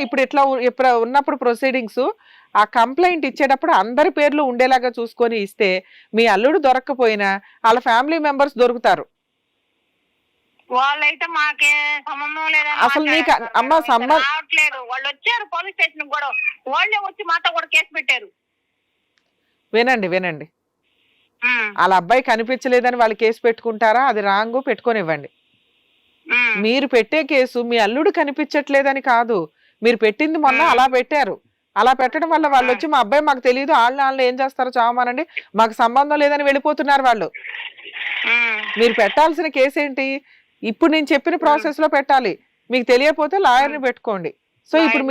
ఇప్పుడు ఇట్లా ఉ- ఇప్పుడు ఉన్నప్పుడు ప్రొసీడింగ్స్ ఆ కంప్లైంట్ ఇచ్చేటప్పుడు అందరి పేర్లు ఉండేలాగా చూసుకొని ఇస్తే మీ అల్లుడు దొరక్కపోయినా వాళ్ళ ఫ్యామిలీ మెంబర్స్ దొరుకుతారు. వాళ్ళైతే మాకే సంబంధం లేదని అసలు నీకు అమ్మ రావట్లేదు. వాళ్ళు వచ్చారు పోలీస్ స్టేషన్ కూడా. వాళ్ళే వచ్చి మాతో కూడా కేసు పెట్టారు. వినండి వినండి. వాళ్ళ అబ్బాయి కనిపించలేదని వాళ్ళు కేసు పెట్టుకుంటారా? అది రాంగ్ పెట్టుకొనివ్వండి. ఉమ్, మీరు పెట్టే కేసు మీ అల్లుడు కనిపించట్లేదని కాదు. మీరు పెట్టింది మొన్న. అలా పెట్టారు. అలా పెట్టడం వల్ల వాళ్ళు వచ్చి మా అబ్బాయి మాకు తెలియదు వాళ్ళు వాళ్ళు ఏం చేస్తారో చావమానండి మాకు సంబంధం లేదని వెళ్ళిపోతున్నారు వాళ్ళు. మీరు పెట్టాల్సిన కేసు ఏంటి? ఇప్పుడు నేను చెప్పిన ప్రాసెస్లో పెట్టాలి. మీకు తెలియకపోతే లాయర్ని పెట్టుకోండి. సో ఇప్పుడు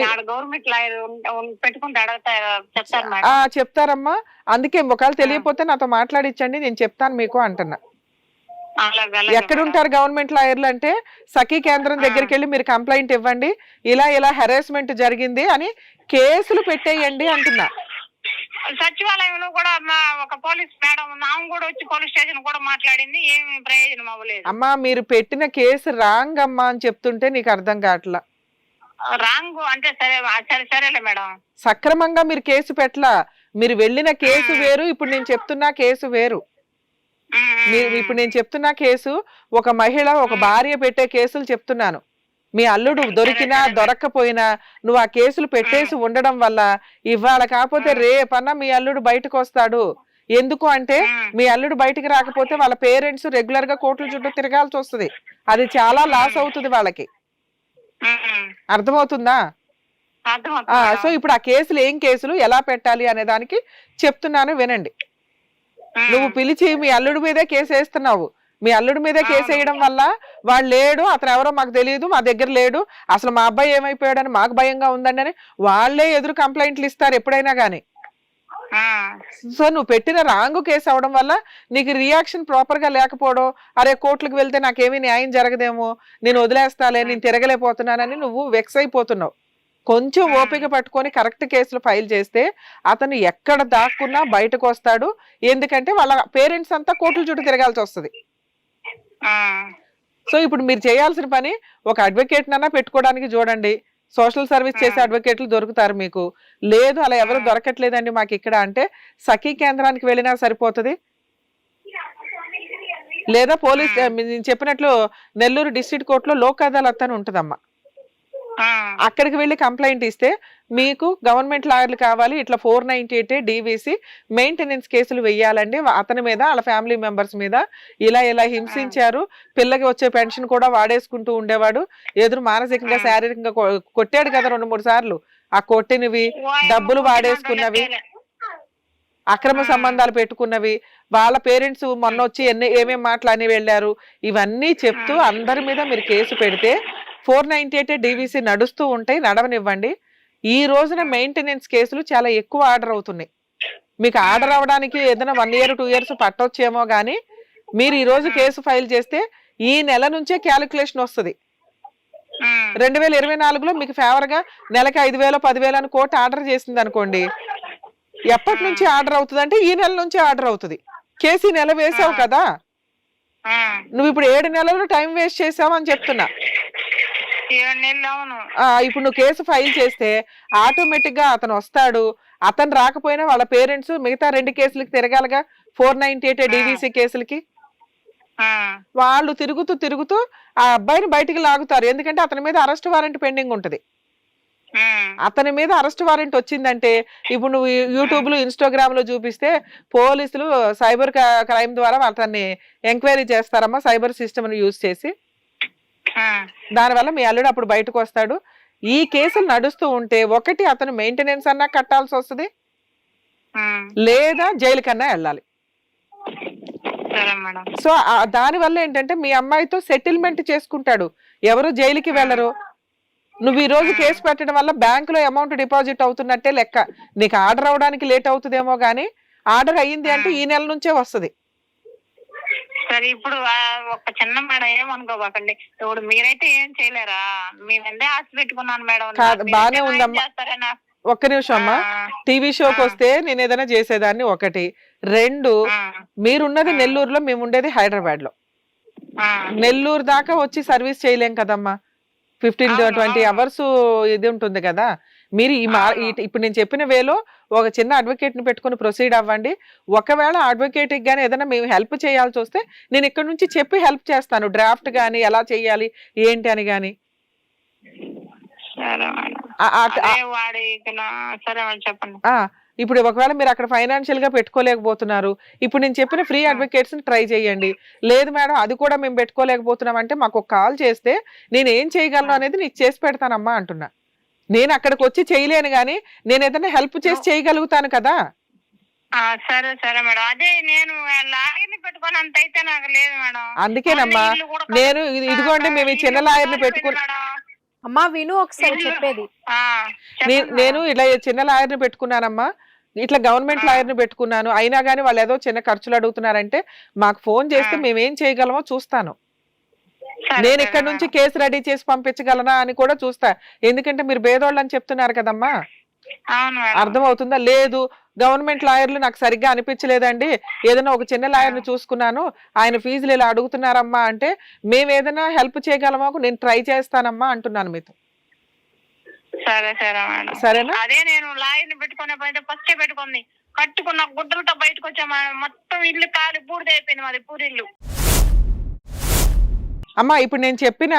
చెప్తారమ్మా. అందుకే ఒకవేళ తెలియకపోతే నాతో మాట్లాడించండి నేను చెప్తాను మీకు అంటున్నా. అలాగే అలాగే ఎక్కడ మేడం. ఉంటారు గవర్నమెంట్ లాయర్లు అంటే సఖీ కేంద్రం దగ్గరికి వెళ్ళి మీరు కంప్లైంట్ ఇవ్వండి ఇలా ఇలా హెరాస్మెంట్ జరిగింది అని కేసులు పెట్టేయండి అంటున్నా. సచివాలయంలో కూడా మా ఒక పోలీస్ మేడం ఆమె కూడా వచ్చి పోలీస్ స్టేషన్ కూడా మాట్లాడింది ఏమి ప్రయోజనం అవ్వలేదు. అమ్మా మీరు పెట్టిన కేసు రాంగ్ అమ్మా అని చెప్తుంటే నీకు అర్థం కావట్లా. రాంగ్ అంటే సరే సరే సరేలే మేడం. సక్రమంగా మీరు కేసు పెట్టలా. మీరు వెళ్ళిన కేసు వేరు ఇప్పుడు నేను చెప్తున్నా కేసు వేరు. మీరు ఇప్పుడు నేను చెప్తున్న కేసు ఒక మహిళ ఒక భార్య పెట్టే కేసులు చెప్తున్నాను. మీ అల్లుడు దొరికినా దొరక్కపోయినా నువ్వు ఆ కేసులు పెట్టేసి ఉండడం వల్ల ఇవాళ కాకపోతే రేపన్నా మీ అల్లుడు బయటకు వస్తాడు ఎందుకు అంటే మీ అల్లుడు బయటికి రాకపోతే వాళ్ళ పేరెంట్స్ రెగ్యులర్గా కోర్టుల చుట్టూ తిరగాల్సి వస్తుంది. అది చాలా లాస్ అవుతుంది వాళ్ళకి. అర్థమవుతుందా. సో ఇప్పుడు ఆ కేసులు ఏం కేసులు ఎలా పెట్టాలి అనే దానికి చెప్తున్నాను వినండి. నువ్వు పిలిచి మీ అల్లుడి మీదే కేసు వేస్తున్నావు మీ అల్లుడి మీదే కేసు. వేయడం వల్ల వాడు లేడు అతను ఎవరో మాకు తెలియదు మా దగ్గర లేడు. అసలు మా అబ్బాయి ఏమైపోయాడని మాకు భయంగా ఉందండి అని వాళ్ళే ఎదురు కంప్లైంట్లు ఇస్తారు ఎప్పుడైనా కానీ సో నువ్వు పెట్టిన రాంగ్ కేసు అవడం వల్ల నీకు రియాక్షన్ ప్రాపర్గా లేకపోవడం అరే కోర్టులకు వెళ్తే నాకేమీ న్యాయం జరగదేమో నేను వదిలేస్తాలే నేను తిరగలేకపోతున్నానని నువ్వు వెక్స్ అయిపోతున్నావు. కొంచెం. ఓపిక పట్టుకొని కరెక్ట్ కేసులు ఫైల్ చేస్తే అతను ఎక్కడ దాక్కున్నా బయటకు వస్తాడు ఎందుకంటే వాళ్ళ పేరెంట్స్ అంతా కోర్టుల చుట్టూ తిరగాల్సి వస్తుంది. సో ఇప్పుడు మీరు చేయాల్సిన పని ఒక అడ్వకేట్ నన్నా పెట్టుకోవడానికి చూడండి సోషల్ సర్వీస్ చేసే. అడ్వకేట్లు దొరుకుతారు మీకు లేదు అలా ఎవరు. దొరకట్లేదండి మాకు ఇక్కడ అంటే సఖీ కేంద్రానికి వెళ్ళినా సరిపోతుంది లేదా పోలీస్. నేను చెప్పినట్లు నెల్లూరు డిస్ట్రిక్ట్ కోర్టులో లోక్ అదాలత్ అని ఉంటుందమ్మా అక్కడికి వెళ్ళి కంప్లైంట్ ఇస్తే మీకు గవర్నమెంట్ లాయర్లు కావాలి ఇట్లా four ninety eight DVC maintenance కేసులు వెయ్యాలండి అతని మీద వాళ్ళ ఫ్యామిలీ మెంబర్స్ మీద ఇలా ఇలా హింసించారు పిల్లకి వచ్చే పెన్షన్ కూడా వాడేసుకుంటూ ఉండేవాడు ఎదురు మానసికంగా. శారీరకంగా కొట్టాడు కదా రెండు మూడు సార్లు ఆ కొట్టినవి డబ్బులు వాడేసుకున్నవి. అక్రమ. సంబంధాలు పెట్టుకున్నవి వాళ్ళ పేరెంట్స్ మొన్న వచ్చి ఎన్ని ఏమేం మాటలని వెళ్ళారు ఇవన్నీ చెప్తూ. అందరి మీద మీరు కేసు పెడితే ఫోర్ నైన్టీ ఎయిట్ డీవీసీ నడుస్తూ ఉంటాయి నడవనివ్వండి. ఈ రోజున మెయింటెనెన్స్ కేసులు చాలా ఎక్కువ ఆర్డర్ అవుతున్నాయి. మీకు ఆర్డర్ అవ్వడానికి ఏదైనా వన్ ఇయర్ టూ ఇయర్స్ పట్టొచ్చేమో కానీ మీరు ఈ రోజు కేసు ఫైల్ చేస్తే ఈ నెల నుంచే క్యాలిక్యులేషన్ వస్తుంది. రెండు వేల ఇరవై నాలుగులో మీకు ఫేవర్గా నెలకి ఐదు వేలు పదివేలు అని కోర్టు ఆర్డర్ చేసింది అనుకోండి. ఎప్పటి నుంచి ఆర్డర్ అవుతుంది అంటే ఈ నెల నుంచి ఆర్డర్ అవుతుంది. కేసు నెల వేసావు కదా. నువ్వు ఇప్పుడు ఏడు నెలలు టైం వేస్ట్ చేసావు అని చెప్తున్నా. ఆ, ఇప్పుడు నువ్వు కేసు ఫైల్ చేస్తే ఆటోమేటిక్గా అతను వస్తాడు. అతను రాకపోయినా వాళ్ళ పేరెంట్స్ మిగతా రెండు కేసులకి తిరగాలిగా? ఫోర్ నైన్టీ ఎయిట్ డీవీసీ కేసులకి? వాళ్ళు తిరుగుతూ తిరుగుతూ ఆ అబ్బాయిని బయటికి లాగుతారు. ఎందుకంటే అతని మీద అరెస్ట్ వారెంట్ పెండింగ్ ఉంటుంది. అతని మీద అరెస్ట్ వారెంట్ వచ్చిందంటే ఇప్పుడు నువ్వు యూట్యూబ్లో ఇన్స్టాగ్రామ్లో చూపిస్తే పోలీసులు సైబర్ క్రైమ్ ద్వారా అతన్ని ఎంక్వైరీ చేస్తారమ్మా సైబర్ సిస్టమ్ యూజ్ చేసి. దానివల్ల మీ అల్లుడు అప్పుడు బయటకు వస్తాడు. ఈ కేసులు నడుస్తూ ఉంటే ఒకటి అతను మెయింటెనెన్స్ అన్నా కట్టాల్సి వస్తుంది. లేదా జైలు కన్నా వెళ్ళాలి సో ఆ- దానివల్ల ఏంటంటే మీ అమ్మాయితో సెటిల్మెంట్ చేసుకుంటాడు. ఎవరు జైలుకి వెళ్ళరు. నువ్వు ఈ రోజు కేసు పెట్టడం వల్ల బ్యాంకులో అమౌంట్ డిపాజిట్ అవుతున్నట్టే లెక్క. నీకు ఆర్డర్ అవడానికి లేట్ అవుతుందేమో కానీ ఆర్డర్ అయ్యింది అంటే ఈ నెల నుంచే వస్తుంది. సరే ఇప్పుడు ఒక చిన్న మేడం ఏమనుకోబాకండి ఇప్పుడు మీరైతే ఏం చేయలేరా మేము ఎందే ఆశ పెట్టుకున్నాను మేడం బానే ఉందమ్మా. చేస్తారనా? ఒక్క నిమిషం అమ్మా టీవీ షోకి. వస్తే నేను ఏదైనా చేసేదాన్ని ఒకటి రెండు మీరున్నది. నెల్లూరులో మేము ఉండేది హైదరాబాద్లో నెల్లూరు దాకా వచ్చి సర్వీస్ చేయలేం కదమ్మా ఫిఫ్టీన్ ట్వంటీ. అవర్స్ ఇది ఉంటుంది కదా మీరు ఈ ఇప్పుడు నేను చెప్పిన వేలో ఒక చిన్న అడ్వకేట్ని పెట్టుకుని ప్రొసీడ్ అవ్వండి. ఒకవేళ అడ్వకేట్ గానీ ఏదైనా మేము హెల్ప్ చేయాల్సి వస్తే నేను ఇక్కడ నుంచి చెప్పి హెల్ప్ చేస్తాను. డ్రాఫ్ట్ గానీ ఎలా చేయాలి ఏంటి అని గానీ. సరే మేడం. ఆ- ఆ- అదే వాడి ఇక నా- సరే మేడం చెప్పండి. ఆ, ఇప్పుడు ఒకవేళ మీరు అక్కడ ఫైనాన్షియల్గా పెట్టుకోలేకపోతున్నారు. ఇప్పుడు నేను చెప్పిన ఫ్రీ. అడ్వకేట్స్ని ట్రై చేయండి. లేదు మేడం అది కూడా మేము పెట్టుకోలేకపోతున్నాం అంటే మాకు ఒక కాల్ చేస్తే నేను ఏం చేయగలను అనేది నీకు చేసి పెడతానమ్మా అంటున్నా. నేను అక్కడికి వచ్చి చేయలేను గానీ నేను ఏదైనా హెల్ప్ చేసి. చేయగలుగుతాను కదా ఆ, సరే సరే మేడం అదే నేను లాయర్ని పెట్టుకొని అంత అయితే నాకు లేదు మేడం అందుకేనమ్మా నేను ఇది- ఇదిగోండి మేము ఈ చిన్న లాయర్ని పెట్టుకుని. అమ్మా విను ఒకసారి చెప్పేది నేను. ఇలా చిన్న లాయర్ని పెట్టుకున్నానమ్మా ఇట్లా గవర్నమెంట్. లాయర్ని పెట్టుకున్నాను అయినా కానీ వాళ్ళు ఏదో చిన్న ఖర్చులు అడుగుతున్నారంటే మాకు ఫోన్ చేస్తే. మేము ఏం చేయగలమో చూస్తాను నేను ఇక్కడ. నుంచి కేసు రెడీ చేసి పంపించగలనా అని కూడా చూస్తా. ఎందుకంటే మీరు భేదోళ్ళు అని చెప్తున్నారు కదమ్మా. అర్థం అవుతుందా లేదు. గవర్నమెంట్ లాయర్లు నాకు సరిగ్గా అనిపించలేదండి. ఏదైనా ఒక చిన్న లాయర్ని చూసుకున్నాను. ఆయన ఫీజులు ఇలా అడుగుతున్నారమ్మా అంటే మేము ఏదైనా హెల్ప్ చేయగలమా? నేను ట్రై చేస్తానమ్మా అంటున్నాను మీతో. సరే సరే మేడం. సరేనా? అదే నేను లాయర్ని పెట్టుకునే పైన ఫస్టే పెట్టుకుంది. కట్టుకున్న గుడ్డలతో బయటకు వచ్చా మొత్తం ఇల్లు కాలి బూడిద అయిపోయింది మాది పూరిల్లు. అమ్మా ఇప్పుడు నేను చెప్పిన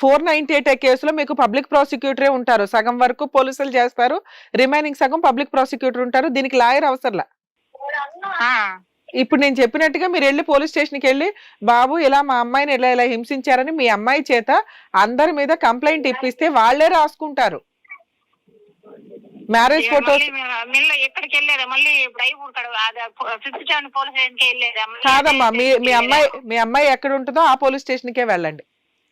ఫోర్ నైన్టీ ఎయిట్ కేసులో మీకు పబ్లిక్ ప్రాసిక్యూటరే ఉంటారు. సగం వరకు పోలీసులు చేస్తారు. రిమైనింగ్ సగం పబ్లిక్ ప్రాసిక్యూటర్ ఉంటారు. దీనికి లాయర్ అవసరంలా? ఇప్పుడు నేను చెప్పినట్టుగా మీరు వెళ్ళి పోలీస్ స్టేషన్కి వెళ్ళి బాబు ఇలా మా అమ్మాయిని ఇలా ఇలా హింసించారని మీ అమ్మాయి చేత అందరి మీద కంప్లైంట్ ఇప్పిస్తే వాళ్ళే రాసుకుంటారు. మ్యారేజ్ ఫొటోస్ మళ్ళీ ఎక్కడికి వెళ్ళారా మళ్ళీ కడ ఫిఫ్త్ చాన్ పోలీస్ స్టేషన్కి వెళ్ళారా కాదమ్మా మీ మీ అమ్మాయి మీ అమ్మాయి ఎక్కడ ఉంటుందో ఆ పోలీస్ స్టేషన్కే వెళ్ళండి.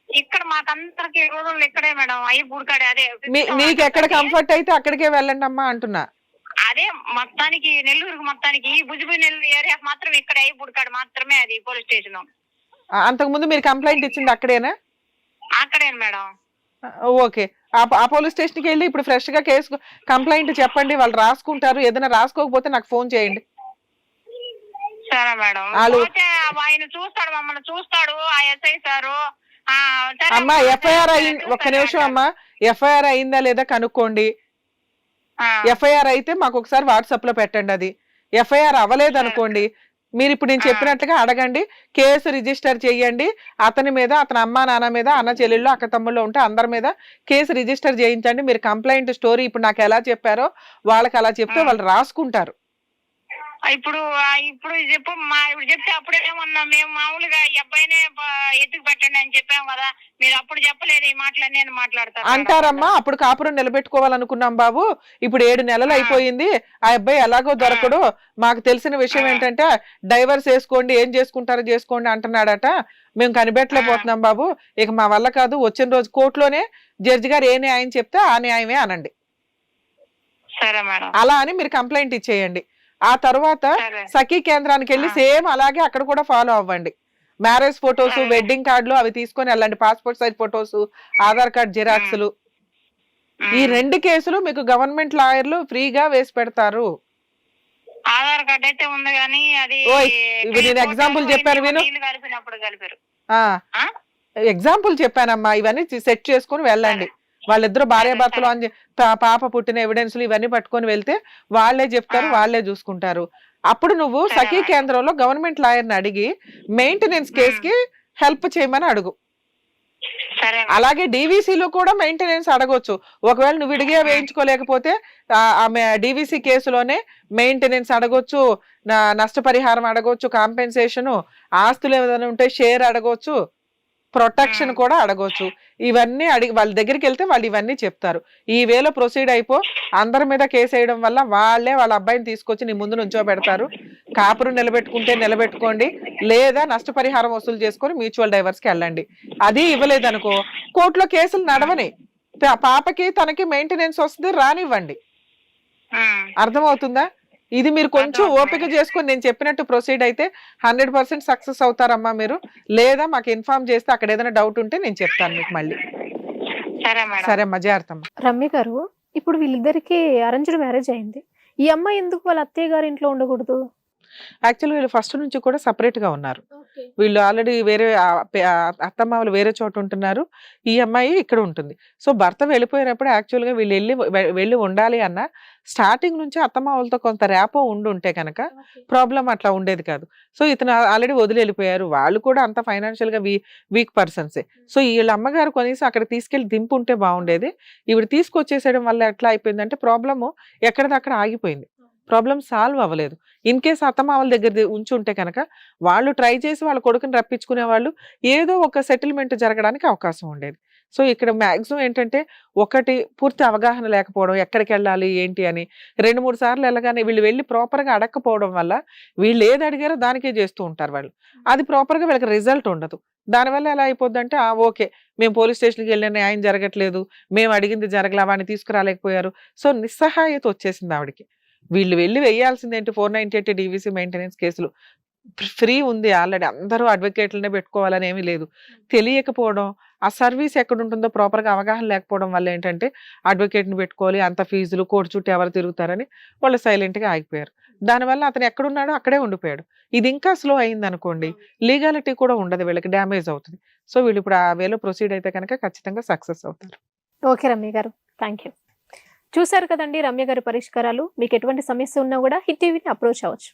ఇక్కడ మాకందరికి రోజులు ఇక్కడే మేడం. అయ్యి బుడకాడే అదే మీకు ఎక్కడ. కంఫర్ట్ అయితే అక్కడికే వెళ్ళండి అమ్మా అంటున్నా. అదే మొత్తానికి నెల్లూరుకి మొత్తానికి భుజబి నెల్లూరు ఏరియా మాత్రం ఇక్కడ అయ్యి బుడకాడు మాత్రమే అది పోలీస్ స్టేషన్. ఆ, అంతకుముందు మీరు కంప్లైంట్ ఇచ్చింది అక్కడేనా? అక్కడే మేడం. ఓకే. ఆ పోలీస్ స్టేషన్కి వెళ్ళి ఇప్పుడు ఫ్రెష్గా కేసు కంప్లైంట్ చెప్పండి వాళ్ళు రాసుకుంటారు. ఏదైనా రాసుకోకపోతే నాకు ఫోన్ చేయండి. సరే మేడం. వాళ్ళు- పోతే ఆయన చూస్తాడు మమ్మల్ని చూస్తాడు ఆ ఎస్ఐ సారు. ఆ, సరే అమ్మా ఎఫ్ఐఆర్ అయింది. ఒక్క నిమిషం. అమ్మా. ఎఫ్ఐఆర్ అయిందా లేదా కనుక్కోండి. ఎఫ్ఐఆర్ అయితే మాకు ఒకసారి వాట్సాప్లో పెట్టండి అది. ఎఫ్ఐఆర్ అవ్వలేదు అనుకోండి. మీరు ఇప్పుడు నేను. చెప్పినట్లుగా అడగండి కేసు రిజిస్టర్ చేయండి అతని మీద అతని అమ్మా నాన్న మీద అన్న చెల్లెళ్ళు అక్క తమ్ముళ్ళు ఉంటే అందరి మీద కేసు రిజిస్టర్ చేయించండి మీరు కంప్లైంట్ స్టోరీ ఇప్పుడు నాకు ఎలా చెప్పారో వాళ్ళకి అలా చెప్తే. వాళ్ళు రాసుకుంటారు ఇప్పుడు ఇప్పుడు చెప్పు మా ఇప్పుడు చెప్తే అప్పుడు ఏమన్నా మేము మామూలుగా ఈ అబ్బాయినే ఎత్తుకు పెట్టండి అని చెప్పాం కదా మీరు అప్పుడు చెప్పలేదు ఈ మాటలు నేను మాట్లాడతాను అంటారమ్మా అప్పుడు కాపురం నిలబెట్టుకోవాలనుకున్నాం బాబు ఇప్పుడు ఏడు నెలలు. అయిపోయింది ఆ అబ్బాయి ఎలాగో దొరకడు మాకు తెలిసిన విషయం. ఏంటంటే డైవర్స్ వేసుకోండి ఏం చేసుకుంటారో చేసుకోండి అంటున్నాడట మేము కనిపెట్టలేకపోతున్నాం బాబు ఇక మా వల్ల కాదు వచ్చిన రోజు కోర్టులోనే జడ్జి గారు ఏ న్యాయం చెప్తే ఆ న్యాయమే అనండి. సరే మేడం. అలా అని మీరు కంప్లైంట్ ఇచ్చేయండి. ఆ తర్వాత సఖీ కేంద్రానికి వెళ్ళి. సేమ్ అలాగే అక్కడ కూడా ఫాలో అవ్వండి. Marriage photos. వెడ్డింగ్ కార్డులు అవి తీసుకొని వెళ్ళండి. Passport size photos Aadhaar card జిరాక్స్లు. ఈ. రెండు కేసులు మీకు గవర్నమెంట్ లాయర్లు ఫ్రీగా వేసి పెడతారు. ఆధార్ కార్డ్ అయితే ఉంది కానీ అది ఓయ్, ఇవి నేను example చెప్పాను విను. ఎగ్జాంపుల్ చెప్పానమ్మా. ఇవన్నీ సెట్ చేసుకొని వెళ్ళండి. వాళ్ళిద్దరు భార్య సరే, భర్తలు అని పాప పుట్టిన ఎవిడెన్స్లు ఇవన్నీ పట్టుకొని వెళ్తే వాళ్ళే చెప్తారు. వాళ్ళే చూసుకుంటారు అప్పుడు నువ్వు సఖీ. కేంద్రంలో గవర్నమెంట్ లాయర్ని అడిగి మెయింటెనెన్స్ కేస్కి హెల్ప్ చేయమని అడుగు. అలాగే లో కూడా మెయింటెనెన్స్ అడగొచ్చు ఒకవేళ నువ్వు విడిగా వేయించుకోలేకపోతే ఆమె డివిసి కేసులోనే మెయింటెనెన్స్ అడగొచ్చు నష్టపరిహారం అడగొచ్చు కాంపెన్సేషన్ ఆస్తులు ఏదైనా ఉంటే షేర్ అడగొచ్చు ప్రొటెక్షన్. కూడా అడగొచ్చు. ఇవన్నీ అడిగి వాళ్ళ దగ్గరికి వెళ్తే వాళ్ళు ఇవన్నీ చెప్తారు. ఈ వేలో ప్రొసీడ్ అయిపో అందరి మీద కేసు వేయడం వల్ల వాళ్ళే వాళ్ళ అబ్బాయిని తీసుకొచ్చి నీ ముందు నుంచో పెడతారు. కాపురం నిలబెట్టుకుంటే నిలబెట్టుకోండి. లేదా నష్టపరిహారం వసూలు చేసుకొని మ్యూచువల్ డైవర్స్కి వెళ్ళండి. అది ఇవ్వలేదనుకో కోర్టులో కేసులు నడవని. పాపకి తనకి మెయింటెనెన్స్ వస్తుంది రానివ్వండి. అర్థమవుతుందా? ఇది మీరు కొంచెం. ఓపిక చేసుకొని నేను చెప్పినట్టు ప్రొసీడ్ అయితే హండ్రెడ్ పర్సెంట్ సక్సెస్ అవుతారమ్మా మీరు. లేదా మాకు ఇన్ఫార్మ్ చేస్తే అక్కడ ఏదైనా డౌట్ ఉంటే నేను చెప్తాను మీకు మళ్ళీ. సరే మేడం. సరే అమ్మా జాగ్రత్త అమ్మా రమ్య గారు ఇప్పుడు వీళ్ళిద్దరికి అరేంజ్డ్ మ్యారేజ్ అయింది. ఈ అమ్మాయి ఎందుకు వాళ్ళ అత్తయ్య గారి ఇంట్లో ఉండకూడదు? యాక్చువల్లీ వీళ్ళు ఫస్ట్ నుంచి కూడా separate గా ఉన్నారు. వీళ్ళు ఆల్రెడీ వేరే అత్తమామలు వేరే చోట ఉంటున్నారు. ఈ అమ్మాయి ఇక్కడ ఉంటుంది. సో భర్త వెళ్ళిపోయినప్పుడు actual గా వీళ్ళు వెళ్ళి వెళ్ళి ఉండాలి అన్న స్టార్టింగ్ నుంచి అత్తమామలతో కొంత ర్యాపో ఉండి ఉంటే కనుక ప్రాబ్లం అట్లా ఉండేది కాదు. సో ఇతను ఆల్రెడీ వదిలి వెళ్ళిపోయారు. వాళ్ళు కూడా అంత ఫైనాన్షియల్గా వీ వీక్ పర్సన్సే. సో వీళ్ళ అమ్మగారు కొనేసి అక్కడ తీసుకెళ్ళి దింపు ఉంటే బాగుండేది. ఈవిడ తీసుకొచ్చేసేయడం వల్ల ఎట్లా అయిపోయిందంటే ప్రాబ్లము ఎక్కడిదక్కడ ఆగిపోయింది. ప్రాబ్లం సాల్వ్ అవ్వలేదు. ఇన్ కేస్ అత్తమామల దగ్గర ది- ఉంచి ఉంటే కనుక వాళ్ళు ట్రై చేసి వాళ్ళ కొడుకుని రప్పించుకునే వాళ్ళు ఏదో ఒక సెటిల్మెంట్ జరగడానికి అవకాశం ఉండేది. సో ఇక్కడ మాక్సిమం ఏంటంటే ఒకటి పూర్తి అవగాహన లేకపోవడం ఎక్కడికి వెళ్ళాలి ఏంటి అని రెండు మూడు సార్లు వెళ్ళగానే వీళ్ళు వెళ్ళి ప్రాపర్గా అడగకపోవడం వల్ల వీళ్ళు ఏది అడిగారో దానికే చేస్తూ ఉంటారు వాళ్ళు. అది ప్రాపర్గా వీళ్ళకి రిజల్ట్ ఉండదు. దానివల్ల ఎలా అయిపోద్ది అంటే ఓకే మేము పోలీస్ స్టేషన్కి వెళ్ళిన న్యాయం జరగట్లేదు మేము అడిగింది జరగలా వాడిని తీసుకురాలేకపోయారు. సో నిస్సహాయత వచ్చేసింది ఆవిడకి. వీళ్ళు వెళ్ళి వేయాల్సింది ఏంటి four ninety eight DVC maintenance కేసులు. ఫ్రీ ఉంది ఆల్రెడీ. అందరూ అడ్వకేట్లనే పెట్టుకోవాలని ఏమీ లేదు. తెలియకపోవడం ఆ సర్వీస్ ఎక్కడ ఉంటుందో ప్రాపర్గా అవగాహన లేకపోవడం వల్ల ఏంటంటే అడ్వకేట్ని పెట్టుకోవాలి అంత ఫీజులు కోర్టు చుట్టూ ఎవరు తిరుగుతారని వాళ్ళు సైలెంట్గా ఆగిపోయారు. దానివల్ల అతను ఎక్కడున్నాడో అక్కడే ఉండిపోయాడు. ఇది ఇంకా స్లో అయింది అనుకోండి లీగాలిటీ కూడా ఉండదు వీళ్ళకి డ్యామేజ్ అవుతుంది. సో వీళ్ళు ఇప్పుడు ఆ వేలో ప్రొసీడ్ అయితే కనుక ఖచ్చితంగా సక్సెస్ అవుతారు. ఓకే రమ్య గారు. థ్యాంక్ యూ చూశారు కదండి రమ్య గారి పరిష్కారాలు. మీకు ఎటువంటి సమస్య ఉన్నా కూడా హిట్ టీవీని అప్రోచ్ అవ్వచ్చు.